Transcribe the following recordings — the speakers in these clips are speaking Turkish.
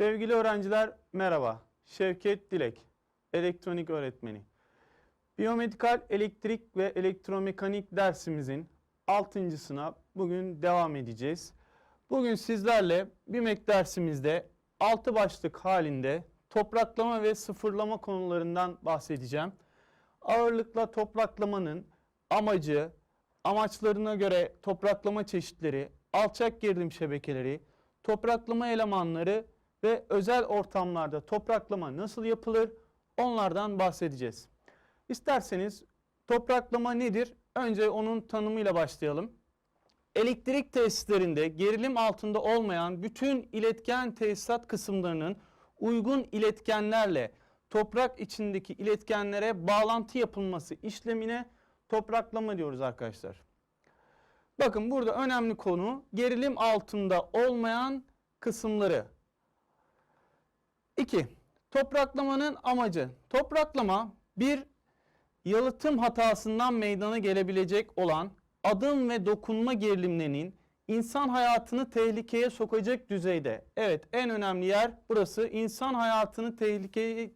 Sevgili öğrenciler merhaba. Şevket Dilek, elektronik öğretmeni. Biyomedikal elektrik ve elektromekanik dersimizin 6. sınav bugün devam edeceğiz. Bugün sizlerle BİMEK dersimizde 6 başlık halinde topraklama ve sıfırlama konularından bahsedeceğim. Ağırlıkla topraklamanın amacı, amaçlarına göre topraklama çeşitleri, alçak gerilim şebekeleri, topraklama elemanları ve özel ortamlarda topraklama nasıl yapılır onlardan bahsedeceğiz. İsterseniz topraklama nedir? Önce onun tanımıyla başlayalım. Elektrik tesislerinde gerilim altında olmayan bütün iletken tesisat kısımlarının uygun iletkenlerle toprak içindeki iletkenlere bağlantı yapılması işlemine topraklama diyoruz arkadaşlar. Bakın burada önemli konu gerilim altında olmayan kısımları. 2. Topraklamanın amacı. Topraklama bir yalıtım hatasından meydana gelebilecek olan adım ve dokunma gerilimlerinin insan hayatını tehlikeye sokacak düzeyde. Evet en önemli yer burası. İnsan hayatını tehlikeye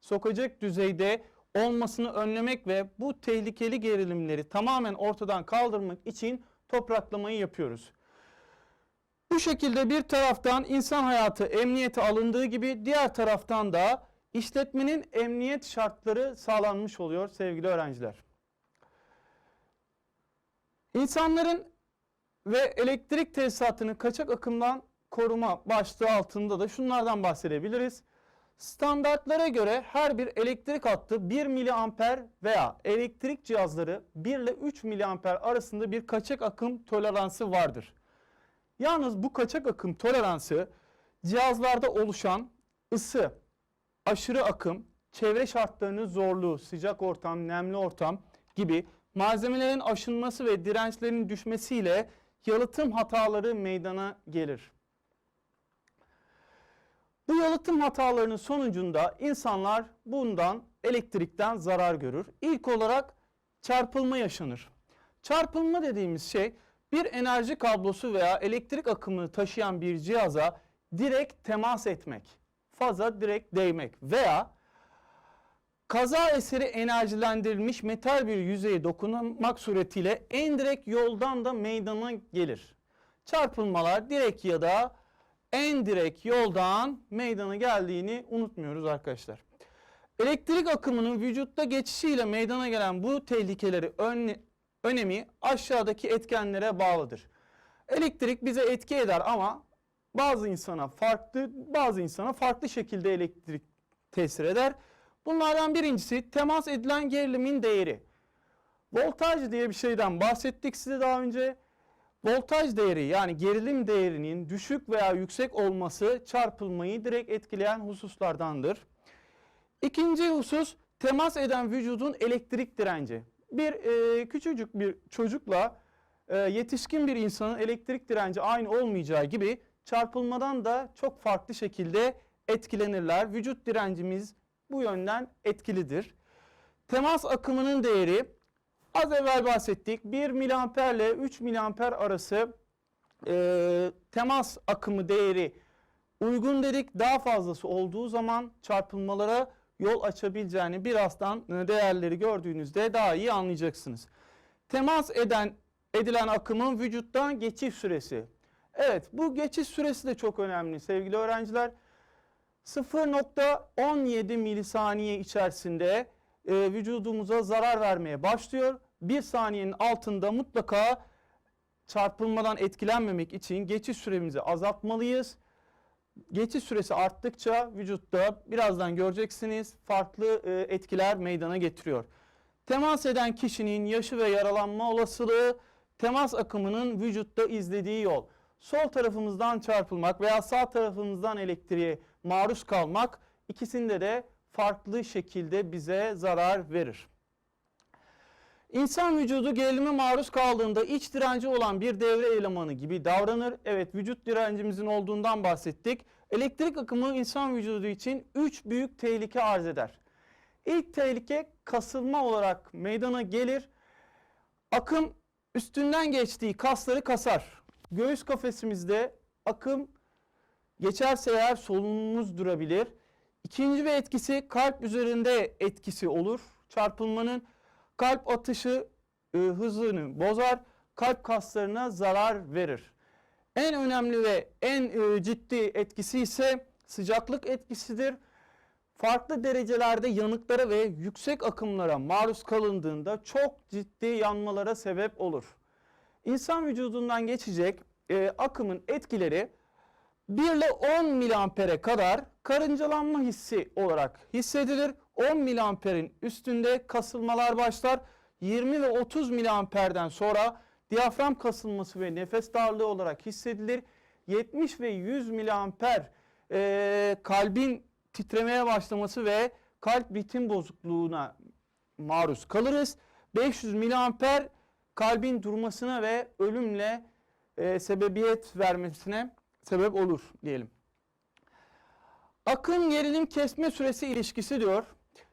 sokacak düzeyde olmasını önlemek ve bu tehlikeli gerilimleri tamamen ortadan kaldırmak için topraklamayı yapıyoruz. Bu şekilde bir taraftan insan hayatı emniyete alındığı gibi diğer taraftan da işletmenin emniyet şartları sağlanmış oluyor sevgili öğrenciler. İnsanların ve elektrik tesisatını kaçak akımdan koruma başlığı altında da şunlardan bahsedebiliriz. Standartlara göre her bir elektrik hattı 1 miliamper veya elektrik cihazları 1 ile 3 miliamper arasında bir kaçak akım toleransı vardır. Yalnız bu kaçak akım toleransı cihazlarda oluşan ısı, aşırı akım, çevre şartlarının zorluğu, sıcak ortam, nemli ortam gibi malzemelerin aşınması ve dirençlerin düşmesiyle yalıtım hataları meydana gelir. Bu yalıtım hatalarının sonucunda insanlar bundan elektrikten zarar görür. İlk olarak çarpılma yaşanır. Çarpılma dediğimiz şey bir enerji kablosu veya elektrik akımını taşıyan bir cihaza direkt temas etmek, faza direkt değmek veya kaza eseri enerjilendirilmiş metal bir yüzeye dokunmak suretiyle en direkt yoldan da meydana gelir. Çarpılmalar direkt ya da en direkt yoldan meydana geldiğini unutmuyoruz arkadaşlar. Elektrik akımının vücutta geçişiyle meydana gelen bu tehlikeleri önle, önemi aşağıdaki etkenlere bağlıdır. Elektrik bize etki eder ama bazı insana farklı, bazı insana farklı şekilde elektrik tesir eder. Bunlardan birincisi temas edilen gerilimin değeri. Voltaj diye bir şeyden bahsettik size daha önce. Voltaj değeri yani gerilim değerinin düşük veya yüksek olması çarpılmayı direkt etkileyen hususlardandır. İkinci husus temas eden vücudun elektrik direnci. Bir e, küçücük bir çocukla e, yetişkin bir insanın elektrik direnci aynı olmayacağı gibi çarpılmadan da çok farklı şekilde etkilenirler. Vücut direncimiz bu yönden etkilidir. Temas akımının değeri az evvel bahsettik 1 miliamper ile 3 miliamper arası e, temas akımı değeri uygun dedik. Daha fazlası olduğu zaman çarpılmalara yol açabileceğini birazdan değerleri gördüğünüzde daha iyi anlayacaksınız. Temas eden edilen akımın vücuttan geçiş süresi. Evet bu geçiş süresi de çok önemli sevgili öğrenciler. 0.17 milisaniye içerisinde e, vücudumuza zarar vermeye başlıyor. Bir saniyenin altında mutlaka çarpılmadan etkilenmemek için geçiş süremizi azaltmalıyız. Geçiş süresi arttıkça vücutta birazdan göreceksiniz farklı e, etkiler meydana getiriyor. Temas eden kişinin yaşı ve yaralanma olasılığı temas akımının vücutta izlediği yol. Sol tarafımızdan çarpılmak veya sağ tarafımızdan elektriğe maruz kalmak ikisinde de farklı şekilde bize zarar verir. İnsan vücudu gerilime maruz kaldığında iç direnci olan bir devre elemanı gibi davranır. Evet vücut direncimizin olduğundan bahsettik. Elektrik akımı insan vücudu için 3 büyük tehlike arz eder. İlk tehlike kasılma olarak meydana gelir. Akım üstünden geçtiği kasları kasar. Göğüs kafesimizde akım Geçerse eğer solunumumuz durabilir. İkinci bir etkisi kalp üzerinde etkisi olur. Çarpılmanın kalp atışı e, hızını bozar, kalp kaslarına zarar verir. En önemli ve en e, ciddi etkisi ise sıcaklık etkisidir. Farklı derecelerde yanıklara ve yüksek akımlara maruz kalındığında çok ciddi yanmalara sebep olur. İnsan vücudundan geçecek e, akımın etkileri 1 ile 10 miliampere kadar karıncalanma hissi olarak hissedilir. 10 miliamperin üstünde kasılmalar başlar. 20 ve 30 miliamperden sonra diyafram kasılması ve nefes darlığı olarak hissedilir. 70 ve 100 miliamper e, kalbin titremeye başlaması ve kalp ritim bozukluğuna maruz kalırız. 500 miliamper kalbin durmasına ve ölümle e, sebebiyet vermesine sebep olur diyelim. Akım gerilim kesme süresi ilişkisi diyor.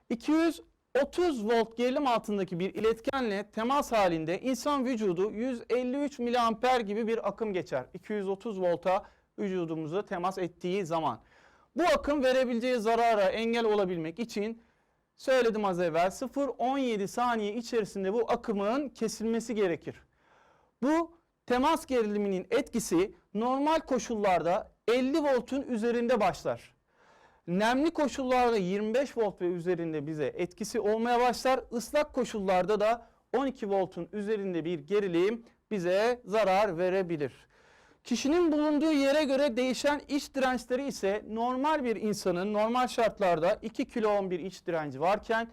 230 volt gerilim altındaki bir iletkenle temas halinde insan vücudu 153 miliamper gibi bir akım geçer. 230 volta vücudumuza temas ettiği zaman. Bu akım verebileceği zarara engel olabilmek için söyledim az evvel 0-17 saniye içerisinde bu akımın kesilmesi gerekir. Bu temas geriliminin etkisi normal koşullarda 50 voltun üzerinde başlar. Nemli koşullarda 25 volt ve üzerinde bize etkisi olmaya başlar. Islak koşullarda da 12 voltun üzerinde bir gerilim bize zarar verebilir. Kişinin bulunduğu yere göre değişen iç dirençleri ise normal bir insanın normal şartlarda 2 kilo ohm bir iç direnci varken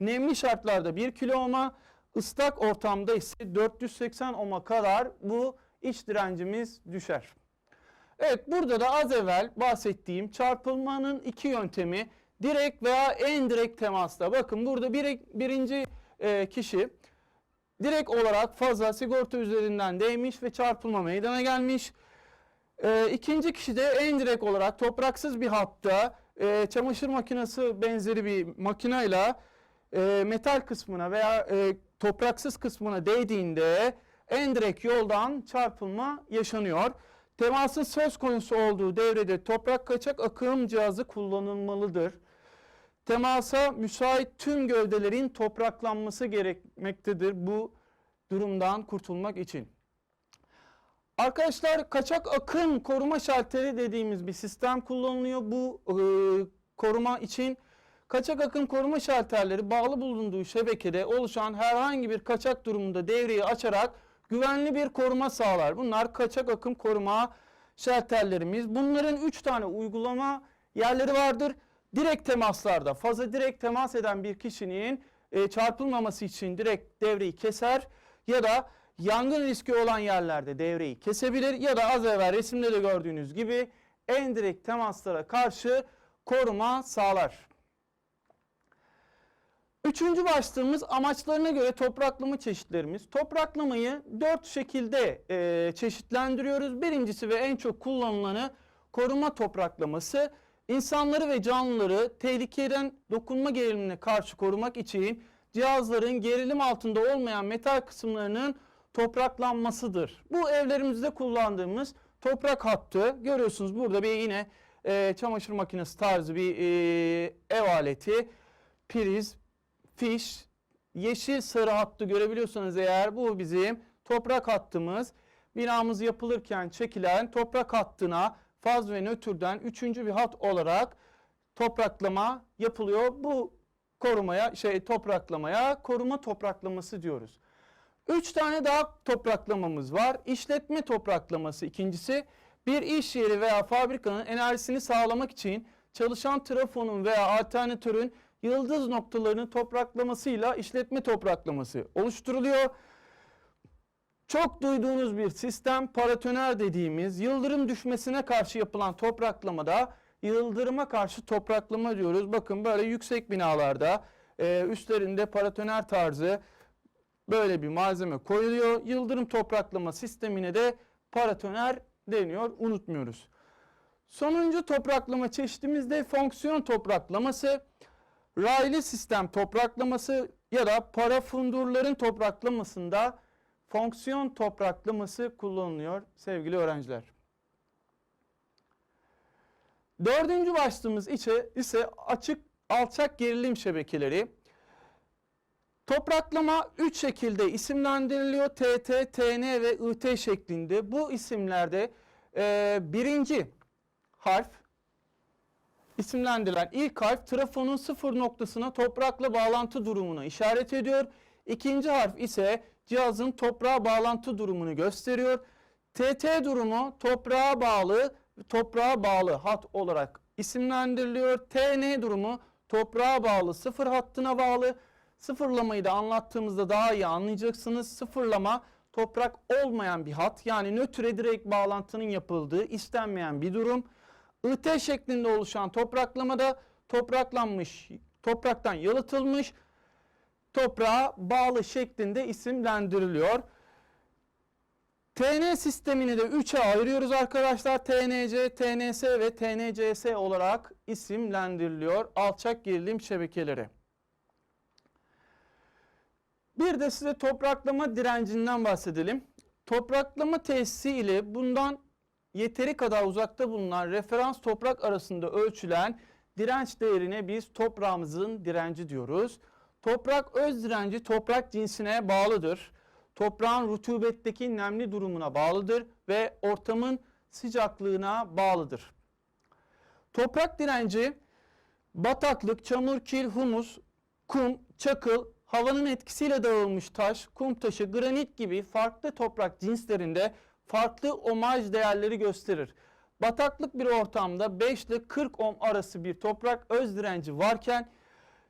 nemli şartlarda 1 kilo ohm'a ıslak ortamda ise 480 ohm'a kadar bu iç direncimiz düşer. Evet burada da az evvel bahsettiğim çarpılmanın iki yöntemi direkt veya en direkt temasta. Bakın burada bir, birinci e, kişi direkt olarak fazla sigorta üzerinden değmiş ve çarpılma meydana gelmiş. E, ikinci kişi de en direkt olarak topraksız bir hatta e, çamaşır makinesi benzeri bir makinayla e, metal kısmına veya e, topraksız kısmına değdiğinde en direkt yoldan çarpılma yaşanıyor. Temasın söz konusu olduğu devrede toprak kaçak akım cihazı kullanılmalıdır. Temasa müsait tüm gövdelerin topraklanması gerekmektedir bu durumdan kurtulmak için. Arkadaşlar kaçak akım koruma şalteri dediğimiz bir sistem kullanılıyor. Bu e, koruma için kaçak akım koruma şalterleri bağlı bulunduğu şebekede oluşan herhangi bir kaçak durumunda devreyi açarak güvenli bir koruma sağlar. Bunlar kaçak akım koruma şalterlerimiz. Bunların 3 tane uygulama yerleri vardır. Direkt temaslarda fazla direkt temas eden bir kişinin e, çarpılmaması için direkt devreyi keser ya da yangın riski olan yerlerde devreyi kesebilir ya da az evvel resimde de gördüğünüz gibi en direkt temaslara karşı koruma sağlar. Üçüncü başlığımız amaçlarına göre topraklama çeşitlerimiz. Topraklamayı dört şekilde e, çeşitlendiriyoruz. Birincisi ve en çok kullanılanı koruma topraklaması. İnsanları ve canlıları tehlikeden dokunma gerilimine karşı korumak için cihazların gerilim altında olmayan metal kısımlarının topraklanmasıdır. Bu evlerimizde kullandığımız toprak hattı. Görüyorsunuz burada bir yine e, çamaşır makinesi tarzı bir e, ev aleti, priz, fiş, yeşil sarı hattı görebiliyorsanız eğer bu bizim toprak hattımız. Binamız yapılırken çekilen toprak hattına faz ve nötrden üçüncü bir hat olarak topraklama yapılıyor. Bu korumaya şey topraklamaya koruma topraklaması diyoruz. Üç tane daha topraklamamız var. İşletme topraklaması ikincisi. Bir iş yeri veya fabrikanın enerjisini sağlamak için çalışan trafonun veya alternatörün yıldız noktalarının topraklamasıyla işletme topraklaması oluşturuluyor. Çok duyduğunuz bir sistem paratoner dediğimiz yıldırım düşmesine karşı yapılan topraklamada yıldırıma karşı topraklama diyoruz. Bakın böyle yüksek binalarda e, üstlerinde paratoner tarzı böyle bir malzeme koyuluyor. Yıldırım topraklama sistemine de paratoner deniyor. Unutmuyoruz. Sonuncu topraklama çeşitimiz de fonksiyon topraklaması. Raylı sistem topraklaması ya da parafundurların topraklamasında fonksiyon topraklaması kullanılıyor sevgili öğrenciler. Dördüncü başlığımız ise, ise açık alçak gerilim şebekeleri. Topraklama 3 şekilde isimlendiriliyor. TT, TN ve IT şeklinde. Bu isimlerde e, birinci harf isimlendirilen ilk harf trafonun sıfır noktasına toprakla bağlantı durumunu işaret ediyor. İkinci harf ise cihazın toprağa bağlantı durumunu gösteriyor. TT durumu toprağa bağlı toprağa bağlı hat olarak isimlendiriliyor. TN durumu toprağa bağlı sıfır hattına bağlı. Sıfırlamayı da anlattığımızda daha iyi anlayacaksınız. Sıfırlama toprak olmayan bir hat yani nötre direkt bağlantının yapıldığı istenmeyen bir durum. IT şeklinde oluşan topraklamada topraklanmış, topraktan yalıtılmış toprağa bağlı şeklinde isimlendiriliyor. TN sistemini de 3'e ayırıyoruz arkadaşlar. TNC, TNS ve TNCS olarak isimlendiriliyor alçak gerilim şebekeleri. Bir de size topraklama direncinden bahsedelim. Topraklama tesisi ile bundan yeteri kadar uzakta bulunan referans toprak arasında ölçülen direnç değerine biz toprağımızın direnci diyoruz. Toprak öz direnci toprak cinsine bağlıdır. Toprağın rutubetteki nemli durumuna bağlıdır ve ortamın sıcaklığına bağlıdır. Toprak direnci bataklık, çamur, kil, humus, kum, çakıl, havanın etkisiyle dağılmış taş, kum taşı, granit gibi farklı toprak cinslerinde farklı omaj değerleri gösterir. Bataklık bir ortamda 5 ile 40 ohm arası bir toprak öz direnci varken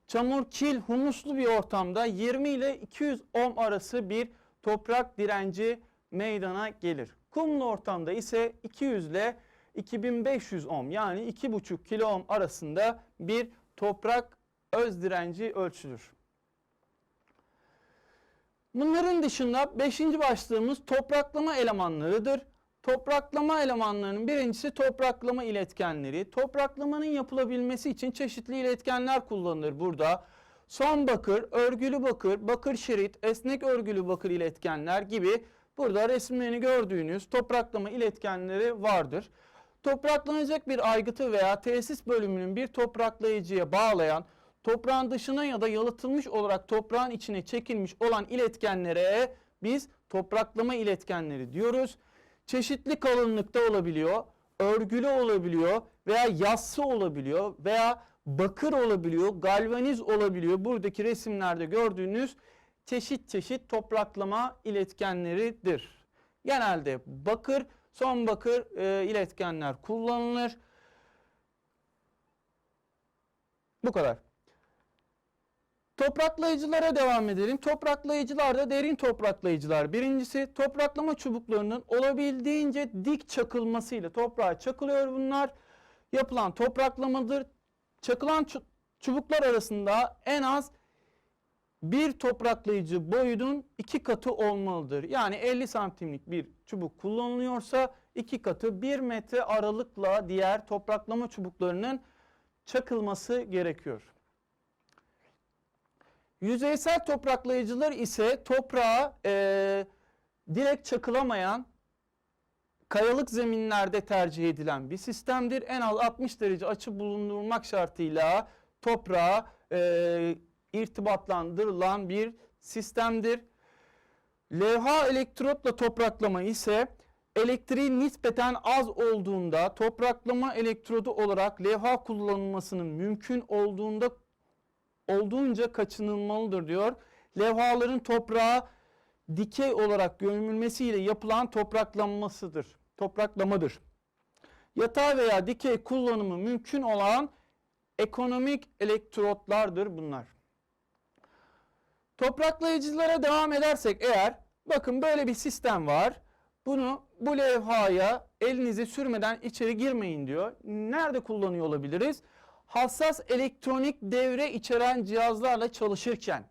çamur, kil, humuslu bir ortamda 20 ile 200 ohm arası bir toprak direnci meydana gelir. Kumlu ortamda ise 200 ile 2500 ohm yani 2,5 kilo ohm arasında bir toprak öz direnci ölçülür. Bunların dışında 5. başlığımız topraklama elemanlarıdır. Topraklama elemanlarının birincisi topraklama iletkenleri. Topraklamanın yapılabilmesi için çeşitli iletkenler kullanılır burada. Son bakır, örgülü bakır, bakır şerit, esnek örgülü bakır iletkenler gibi burada resimlerini gördüğünüz topraklama iletkenleri vardır. Topraklanacak bir aygıtı veya tesis bölümünün bir topraklayıcıya bağlayan toprağın dışına ya da yalıtılmış olarak toprağın içine çekilmiş olan iletkenlere biz topraklama iletkenleri diyoruz. Çeşitli kalınlıkta olabiliyor, örgülü olabiliyor veya yassı olabiliyor veya bakır olabiliyor, galvaniz olabiliyor. Buradaki resimlerde gördüğünüz çeşit çeşit topraklama iletkenleridir. Genelde bakır, son bakır e, iletkenler kullanılır. Bu kadar. Topraklayıcılara devam edelim. Topraklayıcılar da derin topraklayıcılar. Birincisi topraklama çubuklarının olabildiğince dik çakılmasıyla toprağa çakılıyor bunlar. Yapılan topraklamadır. Çakılan çubuklar arasında en az bir topraklayıcı boyunun iki katı olmalıdır. Yani 50 santimlik bir çubuk kullanılıyorsa iki katı 1 metre aralıkla diğer topraklama çubuklarının çakılması gerekiyor. Yüzeysel topraklayıcılar ise toprağa e, direkt çakılamayan kayalık zeminlerde tercih edilen bir sistemdir. En az 60 derece açı bulundurmak şartıyla toprağa e, irtibatlandırılan bir sistemdir. Levha elektrotla topraklama ise elektriğin nispeten az olduğunda topraklama elektrodu olarak levha kullanılmasının mümkün olduğunda olduğunca kaçınılmalıdır diyor. Levhaların toprağa dikey olarak gömülmesiyle yapılan topraklanmasıdır. Topraklamadır. Yatay veya dikey kullanımı mümkün olan ekonomik elektrotlardır bunlar. Topraklayıcılara devam edersek eğer bakın böyle bir sistem var. Bunu bu levhaya elinizi sürmeden içeri girmeyin diyor. Nerede kullanıyor olabiliriz? Hassas elektronik devre içeren cihazlarla çalışırken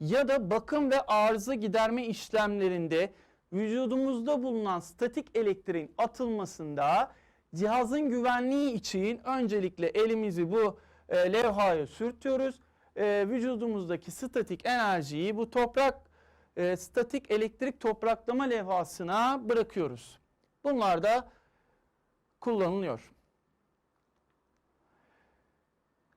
ya da bakım ve arıza giderme işlemlerinde vücudumuzda bulunan statik elektriğin atılmasında cihazın güvenliği için öncelikle elimizi bu e, levhaya sürtüyoruz. E, vücudumuzdaki statik enerjiyi bu toprak e, statik elektrik topraklama levhasına bırakıyoruz. Bunlar da kullanılıyor.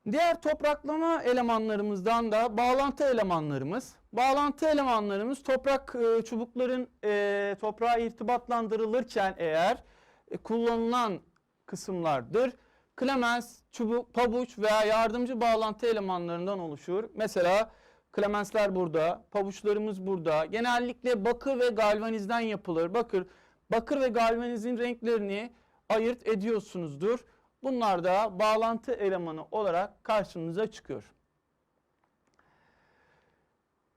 Diğer topraklama elemanlarımızdan da bağlantı elemanlarımız. Bağlantı elemanlarımız toprak e, çubukların e, toprağa irtibatlandırılırken eğer e, kullanılan kısımlardır. Klemens, çubuk, pabuç veya yardımcı bağlantı elemanlarından oluşur. Mesela klemensler burada, pabuçlarımız burada. Genellikle bakır ve galvanizden yapılır. Bakır, bakır ve galvanizin renklerini ayırt ediyorsunuzdur. Bunlar da bağlantı elemanı olarak karşımıza çıkıyor.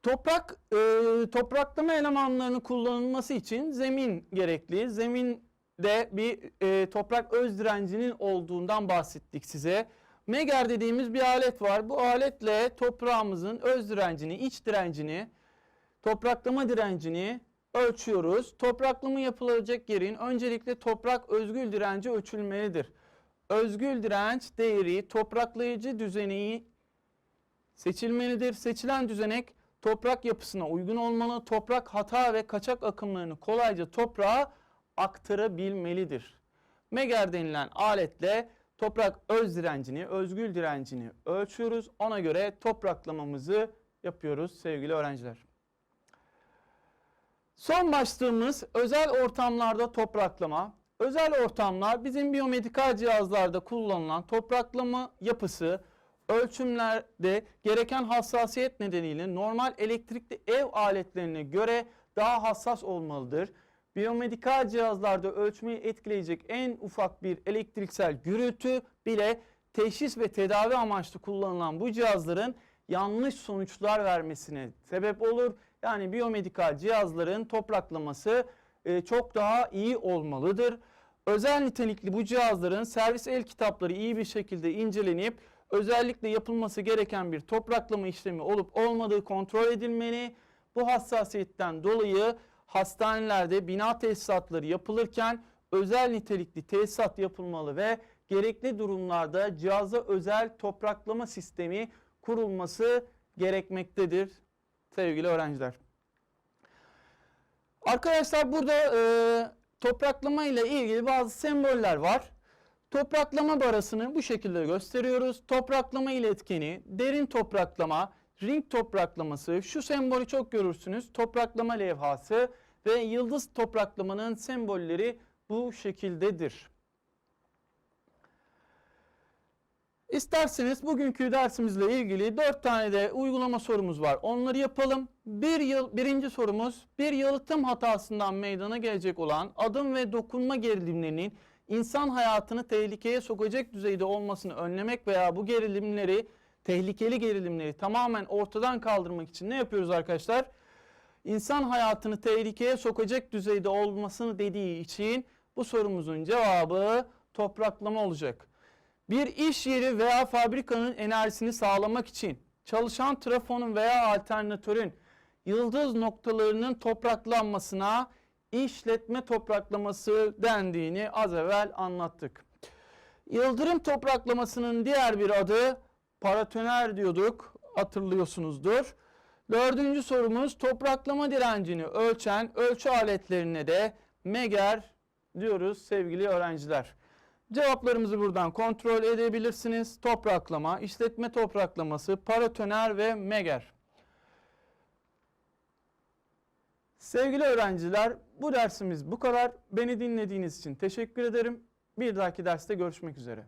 Toprak e, topraklama elemanlarının kullanılması için zemin gerekli. Zeminde bir e, toprak öz direncinin olduğundan bahsettik size. Meger dediğimiz bir alet var. Bu aletle toprağımızın öz direncini, iç direncini, topraklama direncini ölçüyoruz. Topraklama yapılacak yerin öncelikle toprak özgül direnci ölçülmelidir. Özgül direnç değeri topraklayıcı düzeneyi seçilmelidir. Seçilen düzenek toprak yapısına uygun olmalı. Toprak hata ve kaçak akımlarını kolayca toprağa aktarabilmelidir. Meger denilen aletle toprak öz direncini, özgül direncini ölçüyoruz. Ona göre topraklamamızı yapıyoruz sevgili öğrenciler. Son başlığımız özel ortamlarda topraklama. Özel ortamlar bizim biyomedikal cihazlarda kullanılan topraklama yapısı, ölçümlerde gereken hassasiyet nedeniyle normal elektrikli ev aletlerine göre daha hassas olmalıdır. Biyomedikal cihazlarda ölçmeyi etkileyecek en ufak bir elektriksel gürültü bile teşhis ve tedavi amaçlı kullanılan bu cihazların yanlış sonuçlar vermesine sebep olur. Yani biyomedikal cihazların topraklaması e, çok daha iyi olmalıdır. Özel nitelikli bu cihazların servis el kitapları iyi bir şekilde incelenip özellikle yapılması gereken bir topraklama işlemi olup olmadığı kontrol edilmeli. Bu hassasiyetten dolayı hastanelerde bina tesisatları yapılırken özel nitelikli tesisat yapılmalı ve gerekli durumlarda cihaza özel topraklama sistemi kurulması gerekmektedir sevgili öğrenciler. Arkadaşlar burada e, topraklama ile ilgili bazı semboller var. Topraklama barasını bu şekilde gösteriyoruz. Topraklama iletkeni, derin topraklama, ring topraklaması, şu sembolü çok görürsünüz. Topraklama levhası ve yıldız topraklamanın sembolleri bu şekildedir. İsterseniz bugünkü dersimizle ilgili 4 tane de uygulama sorumuz var. Onları yapalım. Bir yıl, birinci sorumuz bir yalıtım hatasından meydana gelecek olan adım ve dokunma gerilimlerinin insan hayatını tehlikeye sokacak düzeyde olmasını önlemek veya bu gerilimleri, tehlikeli gerilimleri tamamen ortadan kaldırmak için ne yapıyoruz arkadaşlar? İnsan hayatını tehlikeye sokacak düzeyde olmasını dediği için bu sorumuzun cevabı topraklama olacak. Bir iş yeri veya fabrikanın enerjisini sağlamak için çalışan trafonun veya alternatörün yıldız noktalarının topraklanmasına işletme topraklaması dendiğini az evvel anlattık. Yıldırım topraklamasının diğer bir adı paratoner diyorduk hatırlıyorsunuzdur. Dördüncü sorumuz topraklama direncini ölçen ölçü aletlerine de meger diyoruz sevgili öğrenciler. Cevaplarımızı buradan kontrol edebilirsiniz. Topraklama, işletme topraklaması, paratoner ve meger. Sevgili öğrenciler bu dersimiz bu kadar. Beni dinlediğiniz için teşekkür ederim. Bir dahaki derste görüşmek üzere.